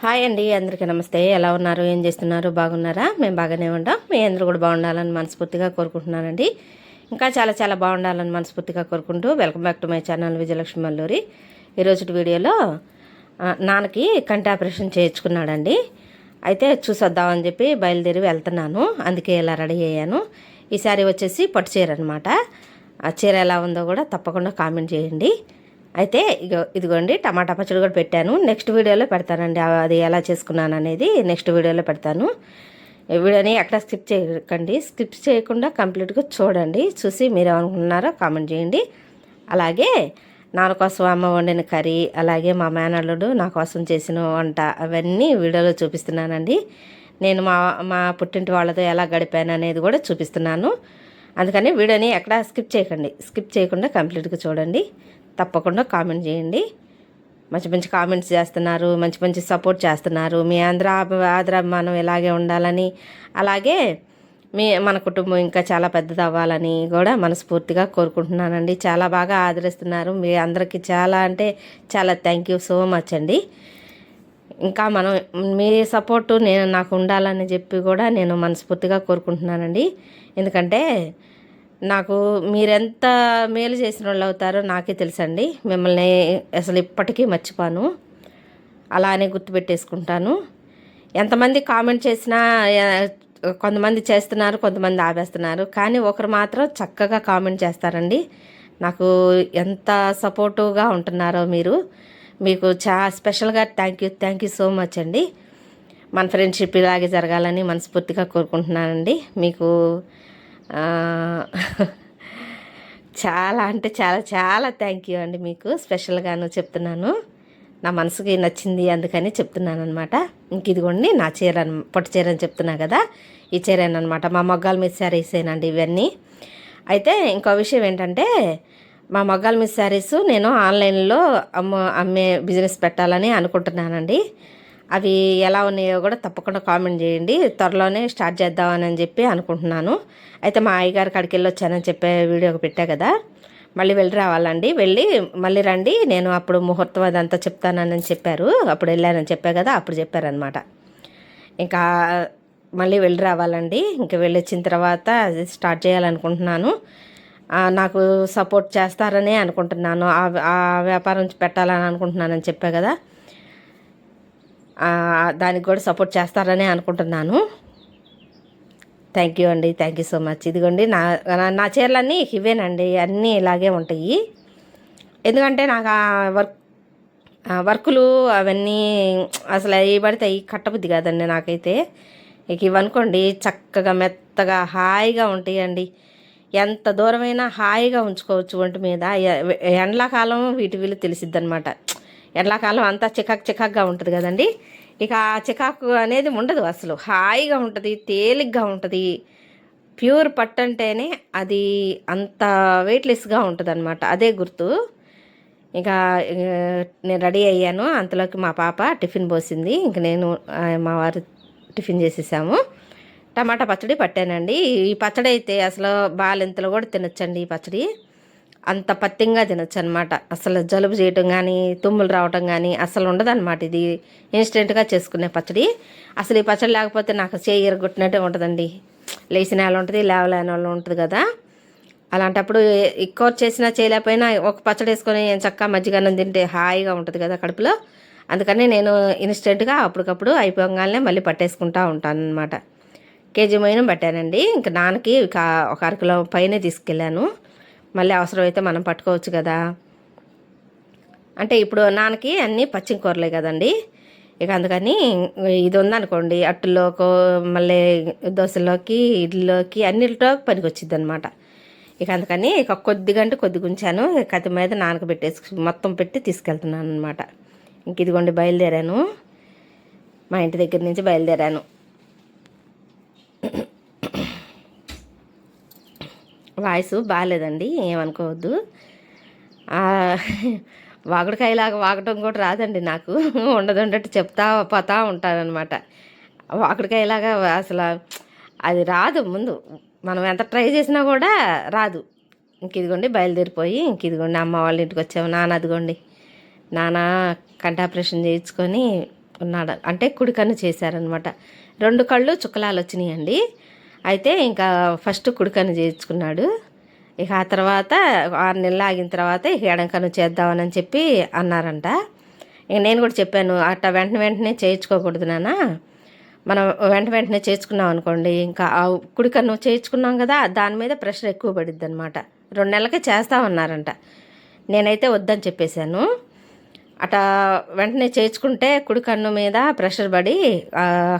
Hi అండి అందరికీ నమస్తే. ఎలా ఉన్నారు? ఏం చేస్తున్నారు? బాగున్నారా? మేము బాగానే ఉంటాం. మీ అందరూ కూడా బాగుండాలని మనస్ఫూర్తిగా కోరుకుంటున్నానండి. ఇంకా చాలా చాలా బాగుండాలని మనస్ఫూర్తిగా కోరుకుంటూ welcome back to my channel Vijayalakshmi Malluri. ఈరోజు వీడియోలో నాన్నకి కంటి ఆపరేషన్ చేయించుకున్నాడండి. అయితే చూసొద్దామని చెప్పి బయలుదేరి వెళ్తున్నాను. అందుకే ఇలా రెడీ అయ్యాను. ఈసారి వచ్చేసి పట్టు చీర అనమాట ఆ చీర ఎలా ఉందో కూడా తప్పకుండా కామెంట్ చేయండి. అయితే ఇగో ఇదిగోండి టమాటా పచ్చడి కూడా పెట్టాను. నెక్స్ట్ వీడియోలో పెడతానండి అది ఎలా చేసుకున్నాను అనేది నెక్స్ట్ వీడియోలో పెడతాను. వీడియోని ఎక్కడ స్కిప్ చేయకండి స్కిప్ చేయకుండా కంప్లీట్గా చూడండి చూసి మీరు ఏమనుకుంటున్నారో కామెంట్ చేయండి. అలాగే నాన్న కోసం అమ్మ వండిన కర్రీ అలాగే మా మేనల్లుడు నా కోసం చేసిన వంట అవన్నీ వీడియోలో చూపిస్తున్నానండి. నేను మా మా పుట్టింటి వాళ్ళతో ఎలా గడిపాను అనేది కూడా చూపిస్తున్నాను. అందుకని వీడియోని ఎక్కడ స్కిప్ చేయకండి స్కిప్ చేయకుండా కంప్లీట్గా చూడండి. తప్పకుండా కామెంట్ చేయండి. మంచి మంచి కామెంట్స్ చేస్తున్నారు మంచి మంచి సపోర్ట్ చేస్తున్నారు. మీ ఆంధ్ర ఆదరాభిమానం ఇలాగే ఉండాలని అలాగే మీ మన కుటుంబం ఇంకా చాలా పెద్దది అవ్వాలని కూడా మనస్ఫూర్తిగా కోరుకుంటున్నానండి. చాలా బాగా ఆదరిస్తున్నారు. మీ అందరికీ చాలా అంటే చాలా థ్యాంక్ యూ సో మచ్ అండి. ఇంకా మనం మీ సపోర్టు నేను నాకు ఉండాలని చెప్పి కూడా నేను మనస్ఫూర్తిగా కోరుకుంటున్నానండి. ఎందుకంటే నాకు మీరెంత మేలు చేసిన వాళ్ళు అవుతారో నాకే తెలుసండి. మిమ్మల్ని అసలు ఇప్పటికీ మర్చిపోను. అలానే గుర్తుపెట్టేసుకుంటాను. ఎంతమంది కామెంట్ చేసినా కొంతమంది చేస్తున్నారు కొంతమంది ఆపేస్తున్నారు. కానీ ఒకరు మాత్రం చక్కగా కామెంట్ చేస్తారండి. నాకు ఎంత సపోర్టివ్గా ఉంటున్నారో మీరు. మీకు చా స్పెషల్గా thank you thank you so much అండి. మన ఫ్రెండ్షిప్ ఇలాగే జరగాలని మనస్ఫూర్తిగా కోరుకుంటున్నానండి. మీకు చాలా అంటే చాలా చాలా థ్యాంక్ యూ అండి మీకు. స్పెషల్గాను చెప్తున్నాను. నా మనసుకి నచ్చింది అందుకని చెప్తున్నాను అనమాట ఇంక ఇదిగోండి నా చీర అన్- చీర అని చెప్తున్నా కదా ఈ చీరేనమాట మా మొగ్గాల మీద శారీసేనండి ఇవన్నీ. అయితే ఇంకో విషయం ఏంటంటే మా మగ్గాల మీద శారీస్ నేను ఆన్లైన్లో అమ్మ అమ్మే బిజినెస్ పెట్టాలని అనుకుంటున్నానండి. అవి ఎలా ఉన్నాయో కూడా తప్పకుండా కామెంట్ చేయండి. త్వరలోనే స్టార్ట్ చేద్దామని చెప్పి అనుకుంటున్నాను. అయితే మా అయ్యగారి కాడికి వెళ్ళి వచ్చానని చెప్పే వీడియో పెట్టా కదా. మళ్ళీ వెళ్ళి రావాలండి. వెళ్ళి మళ్ళీ రండి. నేను అప్పుడు ముహూర్తం అదంతా చెప్తానని చెప్పారు. అప్పుడు వెళ్ళానని చెప్పా కదా అప్పుడు చెప్పారనమాట ఇంకా మళ్ళీ వెళ్ళి రావాలండి. ఇంకా వెళ్ళి వచ్చిన తర్వాత అది స్టార్ట్ చేయాలనుకుంటున్నాను. నాకు సపోర్ట్ చేస్తారనే అనుకుంటున్నాను. ఆ ఆ వ్యాపారం పెట్టాలని అనుకుంటున్నానని చెప్పా కదా. దానికి కూడా సపోర్ట్ చేస్తారనే అనుకుంటున్నాను. థ్యాంక్ యూ అండి. థ్యాంక్ యూ సో మచ్ ఇదిగోండి నా నా- చీరలన్నీ ఇవేనండి. అన్నీ ఇలాగే ఉంటాయి. ఎందుకంటే నాకు ఆ వర్క్ వర్కులు అవన్నీ అసలు అవి పడితే అవి కట్టబుద్ది కాదండి నాకైతే. ఇక ఇవనుకోండి చక్కగా మెత్తగా హాయిగా ఉంటాయండి. ఎంత దూరమైనా హాయిగా ఉంచుకోవచ్చు ఒంటి మీద. ఎ- ఎండాకాలం వీటి వీలు తెలిసిద్ది అనమాట ఎండాకాలం అంతా చికాక్ చికాకుగా ఉంటుంది కదండి. ఇక ఆ చికాకు అనేది ఉండదు అసలు. హాయిగా ఉంటుంది తేలిగ్గా ఉంటుంది. ప్యూర్ పట్టు అంటేనే అది అంత వెయిట్లెస్గా ఉంటుంది అనమాట అదే గుర్తు. ఇంకా నేను రెడీ అయ్యాను. అంతలోకి మా పాప టిఫిన్ పోసింది. ఇంక నేను మా వారు టిఫిన్ చేసేసాము. టమాటా పచ్చడి పట్టానండి. ఈ పచ్చడి అయితే అసలు బాలింతలు కూడా తినొచ్చండి ఈ పచ్చడి. అంత పత్యంగా తినచ్చు అనమాట అసలు జలుబు చేయటం కానీ తుమ్ములు రావటం కానీ అసలు ఉండదన్నమాట ఇది ఇన్స్టెంట్గా చేసుకునే పచ్చడి. అసలు ఈ పచ్చడి లేకపోతే నాకు చేయి ఎరగొట్టినట్టే ఉంటుందండి. లేచిన వాళ్ళు ఉంటుంది లేవలేని వాళ్ళు ఉంటుంది కదా. అలాంటప్పుడు ఎక్కువ చేసినా చేయలేకపోయినా ఒక పచ్చడి వేసుకొని చక్కగా మజ్జిగన్నం తింటే హాయిగా ఉంటుంది కదా కడుపులో. అందుకని నేను ఇన్స్టెంట్గా అప్పటికప్పుడు అయిపోగానే మళ్ళీ పట్టేసుకుంటా ఉంటాను అనమాట కేజీ మైనం పట్టానండి. ఇంకా నాన్నకి ఒక అరకిలో పైనే తీసుకెళ్ళాను. మళ్ళీ అవసరమైతే మనం పట్టుకోవచ్చు కదా. అంటే ఇప్పుడు నాన్నకి అన్నీ పచ్చిమ కూరలే కదండి. ఇక అందుకని ఇది ఉందనుకోండి అట్టులోకో మళ్ళీ దోశలోకి ఇడ్లీలోకి అన్నిటిలో పనికి వచ్చింది అనమాట ఇక అందుకని ఇక కొద్దిగా అంటే కొద్దిగా ఉంచాను కత్తి మీద నానకబెట్టేసి మొత్తం పెట్టి తీసుకెళ్తున్నాను అనమాట ఇంక ఇదిగోండి బయలుదేరాను. మా ఇంటి దగ్గర నుంచి బయలుదేరాను. వాయిస్ బాగాలేదండి ఏమనుకోవద్దు. వాగుడుకాయలాగా వాగటం కూడా రాదండి నాకు. ఉండదుండట్టు చెప్తా పోతా ఉంటానన్నమాట. వాగుడుకాయలాగా అసలు అది రాదు ముందు. మనం ఎంత ట్రై చేసినా కూడా రాదు. ఇంక ఇదిగోండి బయలుదేరిపోయి ఇంక ఇదిగోండి అమ్మ వాళ్ళ ఇంటికి వచ్చాము. నాన్న అదిగోండి. నాన్న కంటి ఆపరేషన్ చేయించుకొని ఉన్నాడు. అంటే కుడి కన్ను చేశారనమాట రెండు కళ్ళు చుక్కలాలు వచ్చినాయండి. అయితే ఇంకా ఫస్ట్ కుడి చేయించుకున్నాడు. ఇక ఆ తర్వాత ఆరు నెలలు ఆగిన తర్వాత ఇక ఎడం చేద్దామని చెప్పి అన్నారంట. ఇక నేను కూడా చెప్పాను అట్లా వెంటనే వెంటనే చేయించుకోకూడదు నాన్న. మనం వెంట వెంటనే చేర్చుకున్నాం అనుకోండి ఇంకా ఆ కుడి చేయించుకున్నాం కదా దాని మీద ప్రెషర్ ఎక్కువ పడిద్ది అనమాట రెండు నెలలకే చేస్తామన్నారంట. నేనైతే వద్దని చెప్పేశాను. అట్లా వెంటనే చేయించుకుంటే కుడి కన్ను మీద ప్రెషర్ పడి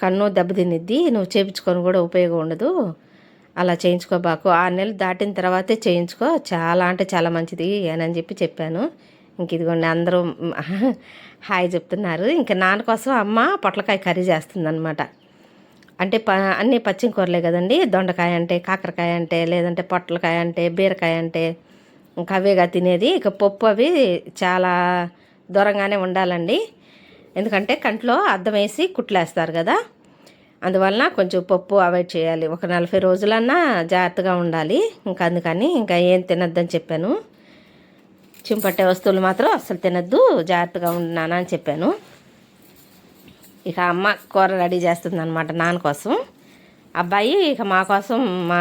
కన్ను దెబ్బతినిద్ది నువ్వు చేయించుకొని కూడా ఉపయోగం ఉండదు. అలా చేయించుకోబాకు ఆరు నెలలు దాటిన తర్వాతే చేయించుకో. చాలా అంటే చాలా మంచిది అని చెప్పి చెప్పాను. ఇంక ఇదిగోండి అందరూ హాయ్ చెప్తున్నారు. ఇంకా నాన్న కోసం అమ్మ పొట్లకాయ కర్రీ చేస్తుందనమాట అంటే ప అన్నీ పచ్చిమ కూరలే కదండి. దొండకాయ అంటే కాకరకాయ అంటే లేదంటే పొట్లకాయ అంటే బీరకాయ అంటే ఇంకా అవేగా తినేది. ఇక పప్పు అవి చాలా దూరంగానే ఉండాలండి. ఎందుకంటే కంట్లో అద్దం వేసి కుట్లేస్తారు కదా. అందువలన కొంచెం పప్పు అవాయిడ్ చేయాలి. ఒక నలభై రోజులన్నా జాగ్రత్తగా ఉండాలి. ఇంకా అందుకని ఇంకా ఏం తినద్దని చెప్పాను. చింపట్టే వస్తువులు మాత్రం అస్సలు తినద్దు. జాగ్రత్తగా ఉన్నాను అని చెప్పాను. ఇక అమ్మ కూర రెడీ చేస్తుంది అనమాట నాన్న కోసం. అబ్బాయి ఇక మా కోసం మా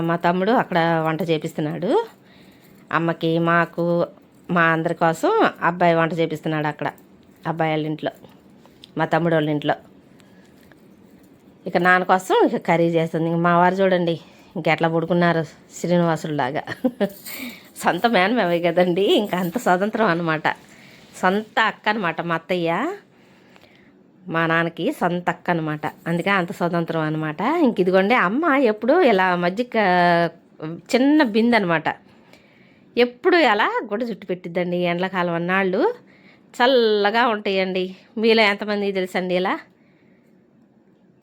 మా తమ్ముడు అక్కడ వంట చేపిస్తున్నాడు. అమ్మకి మాకు మా అందరి కోసం అబ్బాయి వంట చేపిస్తున్నాడు అక్కడ. అబ్బాయి వాళ్ళ ఇంట్లో. మా తమ్ముడు వాళ్ళ ఇంట్లో. ఇక నాన్న కోసం ఇక కర్రీ చేస్తుంది. ఇంక మా వారు చూడండి ఇంకెట్లా పడుకున్నారు? శ్రీనివాసుడిలాగా సొంత మేనమేవే కదండి. ఇంకా అంత స్వతంత్రం అనమాట సొంత అక్క అనమాట మా అత్తయ్య మా నాన్నకి సొంత అక్క అనమాట అందుకే అంత స్వతంత్రం అనమాట ఇంక ఇదిగోండి అమ్మ ఎప్పుడు ఇలా మజ్జిగ చిన్న బిందె అనమాట ఎప్పుడు ఎలా గుడ్డ చుట్టు పెట్టిద్దండి ఎండలకాలం అన్నాళ్ళు. చల్లగా ఉంటాయండి. మీలో ఎంతమంది తెలుసండి ఇలా?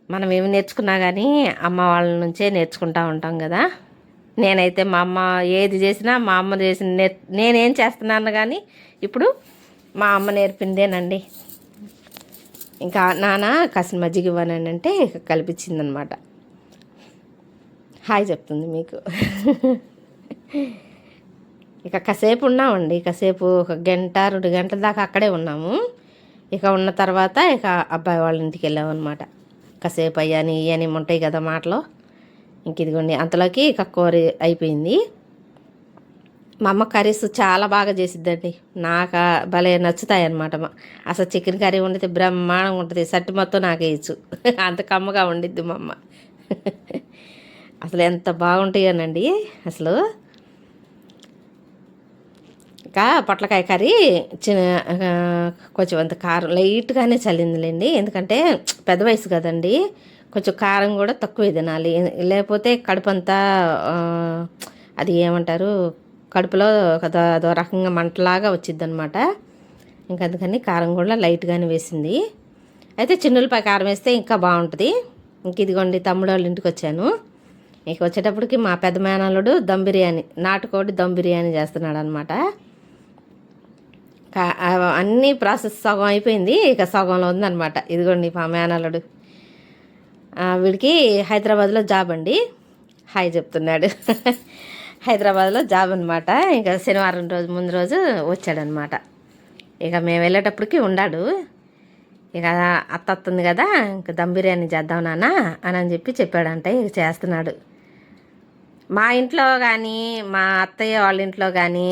మనం ఏమి నేర్చుకున్నా కానీ అమ్మ వాళ్ళ నుంచే నేర్చుకుంటా ఉంటాం కదా. నేనైతే మా అమ్మ ఏది చేసినా మా అమ్మ చేసిన నేర్ నేనేం చేస్తున్నాను కానీ ఇప్పుడు మా అమ్మ నేర్పిందేనండి. ఇంకా నాన్న కాసిన మజ్జిగ ఇవ్వనండి అంటే కల్పించిందనమాట హాయ్ చెప్తుంది మీకు. ఇక కాసేపు ఉన్నామండి. కాసేపు ఒక గంట రెండు గంటల దాకా అక్కడే ఉన్నాము. ఇక ఉన్న తర్వాత ఇక అబ్బాయి వాళ్ళ ఇంటికి వెళ్ళామన్నమాట. కాసేపు అయ్యాని ఇయ్యని ఉంటాయి కదా మాటలో. ఇంక ఇదిగోండి అంతలోకి ఇక కూర అయిపోయింది. మా అమ్మ కర్రీస్ చాలా బాగా చేసిద్దండి. నాకు భలే నచ్చుతాయి అనమాట అసలు చికెన్ కర్రీ వండితే బ్రహ్మాండంగా ఉంటుంది. సట్టి మొత్తం నాకే ఇచ్చు అంత కమ్మగా వండిద్ది మా అమ్మ. అసలు ఎంత బాగుంటాయోనండి అసలు. ఇంకా పొట్లకాయ కర్రీ చిన్న కొంచెం అంత కారం లైట్గానే చల్లిందిలేండి. ఎందుకంటే పెద్ద వయసు కదండి. కొంచెం కారం కూడా తక్కువే తినాలి. లేకపోతే కడుపు అంతా అది ఏమంటారు కడుపులో అదో అదో రకంగా మంటలాగా వచ్చింది అనమాట ఇంకా అందుకని కారం కూడా లైట్గానే వేసింది. అయితే చిన్నులపై కారం వేస్తే ఇంకా బాగుంటుంది. ఇంక ఇదిగోండి తమ్ముడు వాళ్ళ ఇంటికి వచ్చాను. ఇక వచ్చేటప్పటికి మా పెద్ద మేనల్లుడు దమ్ బిర్యానీ నాటుకోడి దమ్ బిర్యానీ చేస్తున్నాడు అనమాట అన్నీ ప్రాసెస్ సగం అయిపోయింది. ఇక సగంలో ఉందనమాట ఇదిగోండి మా మేనల్లుడు వీడికి హైదరాబాద్లో జాబ్ అండి. హాయ్ చెప్తున్నాడు. హైదరాబాద్లో జాబ్ అనమాట ఇంకా శనివారం రోజు ముందు రోజు వచ్చాడనమాట ఇక మేము వెళ్ళేటప్పటికి ఉండాడు. ఇక అత్త వస్తుంది కదా ఇంకా దమ్ బిర్యానీ చేద్దాం నాన్న అని అని చెప్పి చెప్పాడంటే. ఇక చేస్తున్నాడు. మా ఇంట్లో కానీ మా అత్తయ్య వాళ్ళ ఇంట్లో కానీ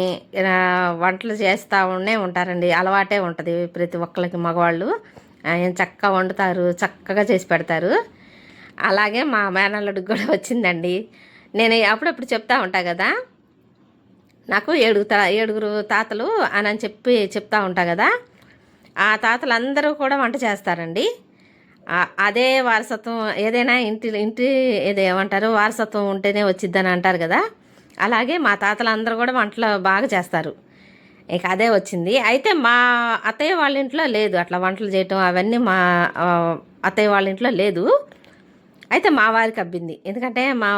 వంటలు చేస్తూ ఉండే ఉంటారండి. అలవాటే ఉంటుంది ప్రతి ఒక్కరికి మగవాళ్ళు. ఆయన చక్కగా వండుతారు చక్కగా చేసి పెడతారు. అలాగే మా మేనల్లుడికి కూడా వచ్చిందండి. నేను అప్పుడప్పుడు చెప్తా ఉంటా కదా. నాకు ఏడుగు తా ఏడుగురు తాతలు అని అని చెప్పి చెప్తా ఉంటా కదా. ఆ తాతలు అందరూ కూడా వంట చేస్తారండి. అదే వారసత్వం ఏదైనా ఇంటి ఇంటి ఏదేమంటారు వారసత్వం ఉంటేనే వచ్చిద్దని అంటారు కదా. అలాగే మా తాతలందరూ కూడా వంటలు బాగా చేస్తారు. ఇక అదే వచ్చింది. అయితే మా అత్తయ్య వాళ్ళ ఇంట్లో లేదు. అట్లా వంటలు చేయటం అవన్నీ మా అత్తయ్య వాళ్ళ ఇంట్లో లేదు. అయితే మా వారికి అబ్బింది. ఎందుకంటే మా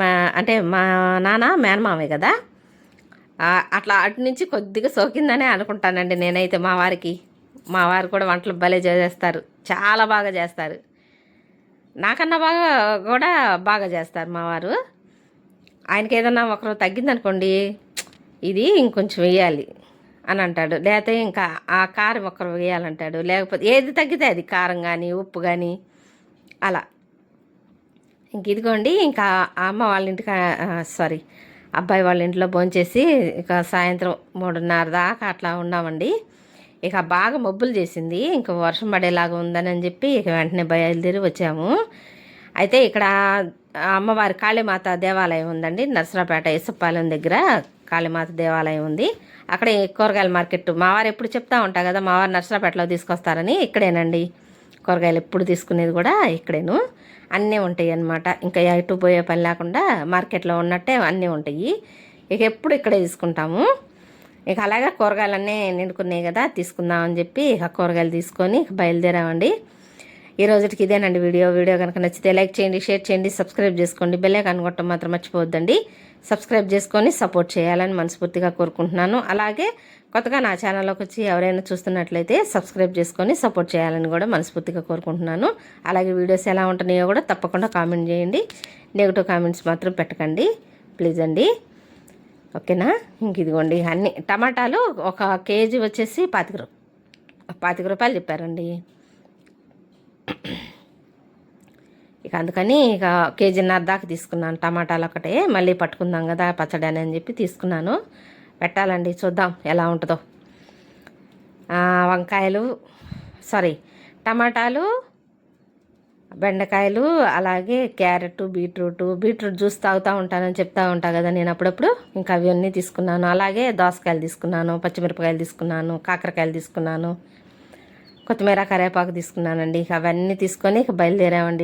మా అంటే మా నాన్న మేనమామే కదా. అట్లా అటు నుంచి కొద్దిగా సోకిందనే అనుకుంటానండి నేనైతే మా వారికి. మా వారు కూడా వంటలు భలే చేస్తారు. చాలా బాగా చేస్తారు. నాకన్నా బాగా కూడా బాగా చేస్తారు మా వారు. ఆయనకి ఏదన్నా ఒకరు తగ్గిందనుకోండి ఇది ఇంకొంచెం వేయాలి అని అంటాడు. లేకపోతే ఇంకా ఆ కారం ఒక్కరు వేయాలంటాడు. లేకపోతే ఏది తగ్గితే అది కారం కానీ ఉప్పు కానీ అలా. ఇంక ఇదిగోండి ఇంకా అమ్మ వాళ్ళ ఇంటికి సారీ అబ్బాయి వాళ్ళ ఇంట్లో భోంచేసి ఇక సాయంత్రం మూడున్నర దాకా అట్లా ఉన్నామండి. ఇక బాగా మబ్బులు చేసింది. ఇంకా వర్షం పడేలాగా ఉందని అని చెప్పి ఇక వెంటనే బయలుదేరి వచ్చాము. అయితే ఇక్కడ అమ్మవారి కాళీమాత దేవాలయం ఉందండి. నర్సరాపేట ఇసపాలెం దగ్గర కాళీమాత దేవాలయం ఉంది. అక్కడ కూరగాయల మార్కెట్ మావారు ఎప్పుడు చెప్తా ఉంటా కదా మావారు నర్సరాపేటలో తీసుకొస్తారని ఇక్కడేనండి. కూరగాయలు ఎప్పుడు తీసుకునేది కూడా ఇక్కడేను. అన్నీ ఉంటాయి అన్నమాట. ఇంకా ఎటు పోయే పని లేకుండా మార్కెట్లో ఉన్నట్టే అన్నీ ఉంటాయి. ఇక ఎప్పుడు ఇక్కడే తీసుకుంటాము. ఇక అలాగే కూరగాయలన్నీ నిండుకున్నాయి కదా తీసుకుందామని చెప్పి ఇక కూరగాయలు తీసుకొని బయలుదేరామండి. ఈ రోజుకి ఇదేనండి వీడియో. వీడియో కనుక నచ్చితే లైక్ చేయండి షేర్ చేయండి సబ్స్క్రైబ్ చేసుకోండి. బెల్లే కనుగొట్టం మాత్రం మర్చిపోవద్దండి. సబ్స్క్రైబ్ చేసుకొని సపోర్ట్ చేయాలని మనస్ఫూర్తిగా కోరుకుంటున్నాను. అలాగే కొత్తగా నా ఛానల్లోకి వచ్చి ఎవరైనా చూస్తున్నట్లయితే సబ్స్క్రైబ్ చేసుకొని సపోర్ట్ చేయాలని కూడా మనస్ఫూర్తిగా కోరుకుంటున్నాను. అలాగే వీడియోస్ ఎలా ఉంటున్నాయో కూడా తప్పకుండా కామెంట్ చేయండి. నెగిటివ్ కామెంట్స్ మాత్రం పెట్టకండి. ప్లీజ్ అండి. ఓకేనా? ఇంక ఇదిగోండి అన్ని టమాటాలు ఒక కేజీ వచ్చేసి పాతిక రూపాయలు పాతిక రూపాయలు చెప్పారండి. ఇక అందుకని ఇక కేజీన్నర దాకా తీసుకున్నాను. టమాటాలు ఒకటే మళ్ళీ పట్టుకుందాం కదా పచ్చడి అని అని చెప్పి తీసుకున్నాను. పెట్టాలండి చూద్దాం ఎలా ఉంటుందో. వంకాయలు సారీ టమాటాలు బెండకాయలు అలాగే క్యారెట్ బీట్రూట్. బీట్రూట్ జ్యూస్ తాగుతూ ఉంటానని చెప్తా ఉంటా కదా నేను అప్పుడప్పుడు. ఇంకా అవన్నీ తీసుకున్నాను. అలాగే దోసకాయలు తీసుకున్నాను పచ్చిమిరపకాయలు తీసుకున్నాను కాకరకాయలు తీసుకున్నాను కొత్తిమీర కరివేపాకు తీసుకున్నానండి. అవన్నీ తీసుకొని ఇక బయలుదేరామండి.